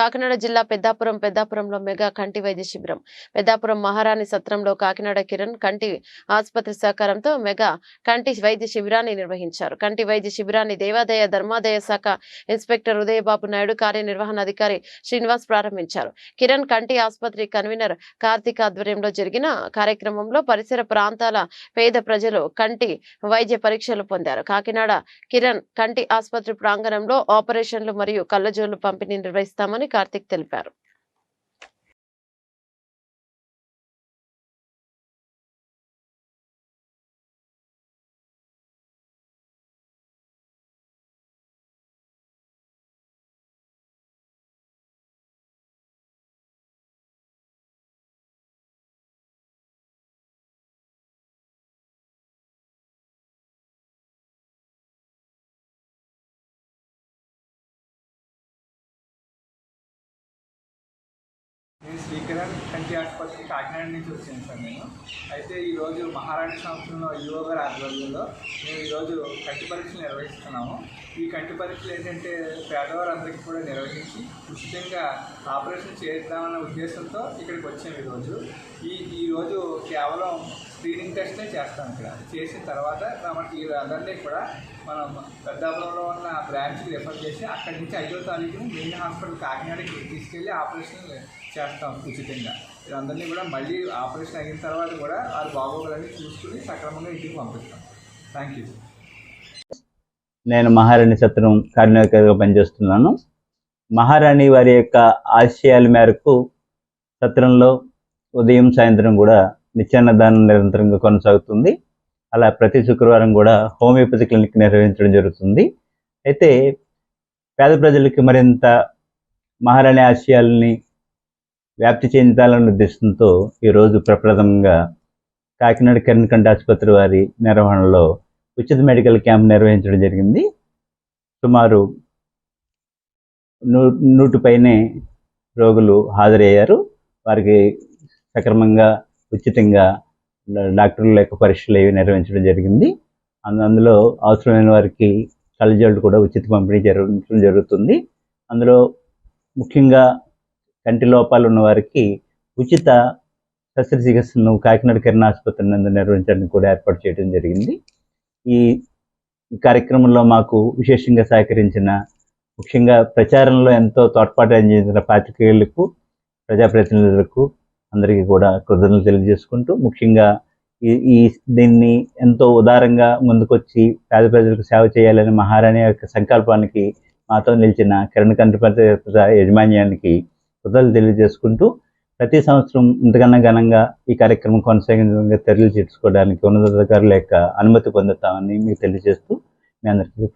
కాకినాడ జిల్లా పెద్దాపురం పెద్దాపురంలో మెగా కంటి వైద్య శిబిరం. పెద్దాపురం మహారాణి సత్రంలో కాకినాడ కిరణ్ కంటి ఆసుపత్రి సహకారంతో మెగా కంటి వైద్య శిబిరాన్ని నిర్వహించారు. కంటి వైద్య శిబిరాన్ని దేవాదాయ ధర్మాదాయ శాఖ ఇన్స్పెక్టర్ ఉదయబాబు నాయుడు కార్యనిర్వహణాధికారి శ్రీనివాస్ ప్రారంభించారు. కిరణ్ కంటి ఆసుపత్రి కన్వీనర్ కార్తీక్ ఆధ్వర్యంలో జరిగిన కార్యక్రమంలో పరిసర ప్రాంతాల పేద ప్రజలు కంటి వైద్య పరీక్షలు పొందారు. కాకినాడ కిరణ్ కంటి ఆసుపత్రి ప్రాంగణంలో ఆపరేషన్లు మరియు కళ్ళజోళ్ళు పంపిణీ నిర్వహిస్తామని కార్తిక్ తెలిపారు. నేను శ్రీకరణ్ కంటి ఆసుపత్రి కాకినాడ నుంచి వచ్చాను సార్ నేను. అయితే ఈరోజు మహారాణి సంస్థలో యువ గారి ఆధ్వర్యంలో మేము ఈరోజు కంటి పరీక్షలు నిర్వహిస్తున్నాము. ఈ కంటి పరీక్షలు ఏంటంటే పేదవారందరికీ కూడా నిర్వహించి ఉచితంగా ఆపరేషన్ చేద్దామన్న ఉద్దేశంతో ఇక్కడికి వచ్చాము ఈరోజు. ఈ ఈరోజు కేవలం స్క్రీనింగ్ టెస్టే చేస్తాం ఇక్కడ. చేసిన తర్వాత మనకి వీళ్ళందరినీ కూడా మనం పెద్దాపురంలో ఉన్న బ్రాంచ్కి రిఫర్ చేసి అక్కడి నుంచి ఐదో తారీఖున మెయిన్ హాస్పిటల్ కాకినాడకి తీసుకెళ్ళి ఆపరేషన్ చేస్తాం ఉచితంగా. వీరందరినీ కూడా మళ్ళీ ఆపరేషన్ అయిన తర్వాత కూడా వాళ్ళు బాగోగులన్నీ చూసుకుని సక్రమంగా ఇంటికి పంపిస్తాం. థ్యాంక్ యూ నేను మహారాణి సత్రం కార్యనిర్వాహకుడిగా పనిచేస్తున్నాను. మహారాణి వారి యొక్క ఆశయాల మేరకు సత్రంలో ఉదయం సాయంత్రం కూడా నిత్యాన్నదానం నిరంతరంగా కొనసాగుతుంది. అలా ప్రతి శుక్రవారం కూడా హోమియోపతి క్లినిక్ నిర్వహించడం జరుగుతుంది. అయితే పేద ప్రజలకి మరింత మహారాణి ఆశయాల్ని వ్యాప్తి చెందాలన్న ఉద్దేశంతో ఈరోజు ప్రప్రథమంగా కాకినాడ కిరణ్ ఆసుపత్రి వారి నిర్వహణలో ఉచిత మెడికల్ క్యాంప్ నిర్వహించడం జరిగింది. సుమారు నూ నూటి పైనే రోగులు హాజరయ్యారు. వారికి సక్రమంగా ఉచితంగా డాక్టర్ల యొక్క పరీక్షలు ఏవి నిర్వహించడం జరిగింది. అందు- అందులో అవసరమైన వారికి కళ్ళజోళ్ళు కూడా ఉచిత పంపిణీ జరగడం జరుగుతుంది. అందులో ముఖ్యంగా కంటి లోపాలు ఉన్న వారికి ఉచిత శస్త్రచికిత్సను కాకినాడ కిరణ్ ఆసుపత్రి నందు నిర్వహించడానికి కూడా ఏర్పాటు చేయడం జరిగింది. ఈ ఈ కార్యక్రమంలో మాకు విశేషంగా సహకరించిన ముఖ్యంగా ప్రచారంలో ఎంతో తోడ్పాటు అందించిన పాత్రికేయులకు ప్రజాప్రతినిధులకు అందరికీ కూడా కృతజ్ఞతలు తెలియజేసుకుంటూ ముఖ్యంగా ఈ ఈ దీన్ని ఎంతో ఉదారంగా ముందుకొచ్చి పేద ప్రజలకు సేవ చేయాలని మహారాణి యొక్క సంకల్పానికి మాతో నిలిచిన కిరణ్ కంటిపత్ర యజమాన్యానికి కృతజ్ఞతలు తెలియజేసుకుంటూ ప్రతి సంవత్సరం ఇంతకన్నా ఘనంగా ఈ కార్యక్రమం కొనసాగించడానికి చర్యలు తీసుకోవడానికి ఉన్నతాధికారుల యొక్క అనుమతి పొందుతామని మీకు తెలియజేస్తూ మీ అందరికీ